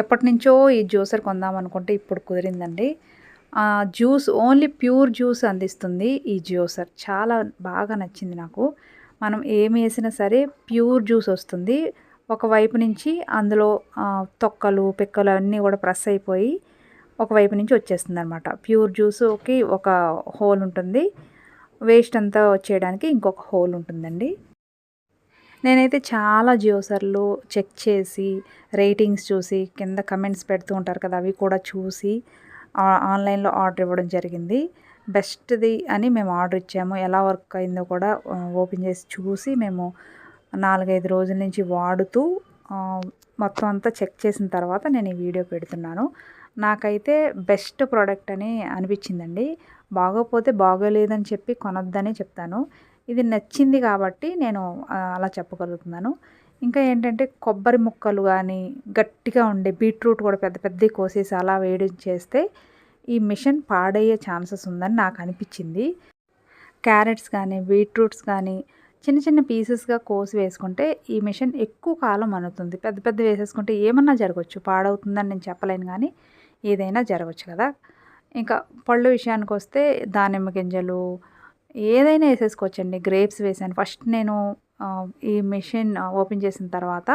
ఎప్పటి నుంచో ఈ జ్యూసర్ కొందాం అనుకుంటే ఇప్పుడు కుదిరిందండి. జ్యూస్ ఓన్లీ ప్యూర్ జ్యూస్ అందిస్తుంది ఈ జ్యూసర్ చాలా బాగా నచ్చింది నాకు. మనం ఏమి వేసినా సరే ప్యూర్ జ్యూస్ వస్తుంది. ఒకవైపు నుంచి అందులో తొక్కలు పిక్కలు అన్నీ కూడా ప్రెస్ అయిపోయి ఒకవైపు నుంచి వచ్చేస్తుంది అనమాట ప్యూర్ జ్యూస్కి ఒక హోల్ ఉంటుంది. వేస్ట్ అంతా వచ్చేయడానికి ఇంకొక హోల్ ఉంటుందండి. నేనైతే చాలా జియోసర్లు చెక్ చేసి రేటింగ్స్ చూసి కింద కమెంట్స్ పెడుతూ ఉంటారు కదా అవి కూడా చూసి ఆన్లైన్లో ఆర్డర్ ఇవ్వడం జరిగింది. బెస్ట్ది అని మేము ఆర్డర్ ఇచ్చాము. ఎలా వర్క్ అయిందో కూడా ఓపెన్ చేసి చూసి మేము నాలుగైదు రోజుల నుంచి వాడుతూ మొత్తం అంతా చెక్ చేసిన తర్వాత నేను ఈ వీడియో పెడుతున్నాను. నాకైతే బెస్ట్ ప్రోడక్ట్ అని అనిపించిందండి. బాగోపోతే బాగోలేదని చెప్పి కొనొద్దని చెప్తాను. ఇది నచ్చింది కాబట్టి నేను అలా చెప్పగలుగుతున్నాను. ఇంకా ఏంటంటే కొబ్బరి ముక్కలు కానీ గట్టిగా ఉండే బీట్రూట్ కూడా పెద్ద పెద్దవి కోసేసి అలా వేడి చేస్తే ఈ మిషన్ పాడయ్యే ఛాన్సెస్ ఉందని నాకు అనిపించింది. క్యారెట్స్ కానీ బీట్రూట్స్ కానీ చిన్న చిన్న పీసెస్గా కోసి వేసుకుంటే ఈ మిషన్ ఎక్కువ కాలం అనుతుంది పెద్ద పెద్ద వేసేసుకుంటే ఏమన్నా జరగవచ్చు పాడవుతుందని నేను చెప్పలేను కానీ ఏదైనా జరగవచ్చు కదా. ఇంకా పళ్ళు విషయానికి వస్తే దానిమ్మ గింజలు ఏదైనా వేసేసుకోవచ్చండి. గ్రేప్స్ వేసాను. ఫస్ట్ నేను ఈ మిషన్ ఓపెన్ చేసిన తర్వాత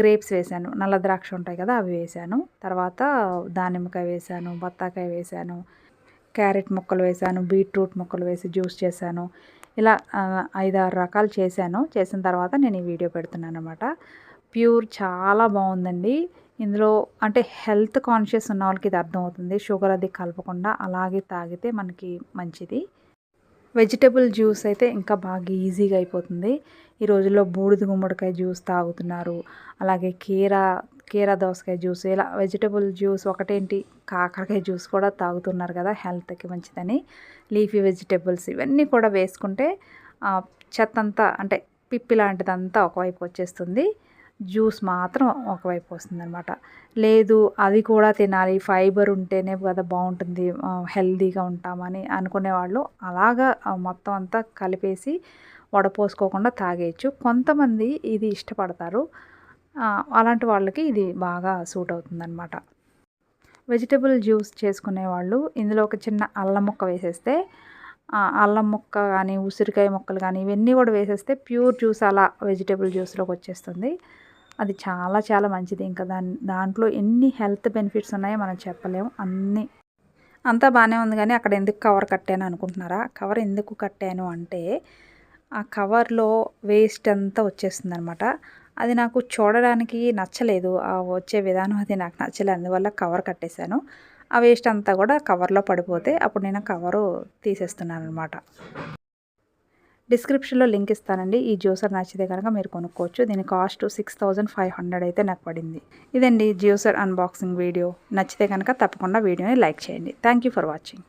గ్రేప్స్ వేసాను. నల్ల ద్రాక్ష ఉంటాయి కదా అవి వేసాను. తర్వాత దానిమ్మకాయ వేసాను బత్తాకాయ వేసాను క్యారెట్ ముక్కలు వేసాను బీట్రూట్ ముక్కలు వేసి జ్యూస్ చేశాను. ఇలా ఐదారు రకాలు చేశాను. చేసిన తర్వాత నేను ఈ వీడియో పెడుతున్నాను అనమాట ప్యూర్ చాలా బాగుందండి. ఇందులో అంటే హెల్త్ కాన్షియస్ ఉన్న వాళ్ళకి ఇది అర్థమవుతుంది. షుగర్ అది కలపకుండా అలాగే తాగితే మనకి మంచిది. వెజిటబుల్ జ్యూస్ అయితే ఇంకా బాగా ఈజీగా అయిపోతుంది. ఈ రోజుల్లో బూడిద గుమ్మడికాయ జ్యూస్ తాగుతున్నారు. అలాగే కీరా కీరా దోసకాయ జ్యూస్ ఇలా వెజిటబుల్ జ్యూస్ ఒకటేంటి? కాకరకాయ జ్యూస్ కూడా తాగుతున్నారు కదా హెల్త్కి మంచిదని. లీఫీ వెజిటబుల్స్ ఇవన్నీ కూడా వేసుకుంటే చెత్త అంతా అంటే పిప్పి లాంటిదంతా ఒకవైపు వచ్చేస్తుంది. జ్యూస్ మాత్రం ఒకవైపు వస్తుంది అనమాట లేదు అది కూడా తినాలి ఫైబర్ ఉంటేనే కదా బాగుంటుంది హెల్దీగా ఉంటామని అనుకునే వాళ్ళు అలాగా మొత్తం అంతా కలిపేసి వడపోసుకోకుండా తాగేయచ్చు. కొంతమంది ఇది ఇష్టపడతారు. అలాంటి వాళ్ళకి ఇది బాగా సూట్ అవుతుందన్నమాట. వెజిటబుల్ జ్యూస్ చేసుకునే వాళ్ళు ఇందులో ఒక చిన్న అల్లం ముక్క వేసేస్తే అల్లం ముక్క కానీ ఉసిరికాయ ముక్కలు కానీ ఇవన్నీ కూడా వేసేస్తే ప్యూర్ జ్యూస్ అలా వెజిటబుల్ జ్యూస్లోకి వచ్చేస్తుంది. అది చాలా చాలా మంచిది. ఇంకా దాని దాంట్లో ఎన్ని హెల్త్ బెనిఫిట్స్ ఉన్నాయో మనం చెప్పలేము. అన్నీ. అంతా బాగానే ఉంది కానీ అక్కడ ఎందుకు కవర్ కట్టాను అనుకుంటున్నారా? కవర్ ఎందుకు కట్టాను అంటే ఆ కవర్లో వేస్ట్ అంతా వచ్చేస్తుంది అనమాట అది నాకు చూడడానికి నచ్చలేదు. ఆ వచ్చే విధానం అది నాకు నచ్చలేదు. అందువల్ల కవర్ కట్టేశాను. ఆ వేస్ట్ అంతా కూడా కవర్లో పడిపోతే అప్పుడు నేను కవరు తీసేస్తున్నాను అనమాట డిస్క్రిప్షన్లో లింక్ ఇస్తానండి. ఈ జ్యూసర్ నచ్చితే కనుక మీరు కొనుక్కోవచ్చు. దీని cost six thousand five hundred అయితే నాకు పడింది ఇదండి జ్యూసర్ అన్బాక్సింగ్ వీడియో. నచ్చితే కనుక తప్పకుండా వీడియోని లైక్ చేయండి. Thank you for watching.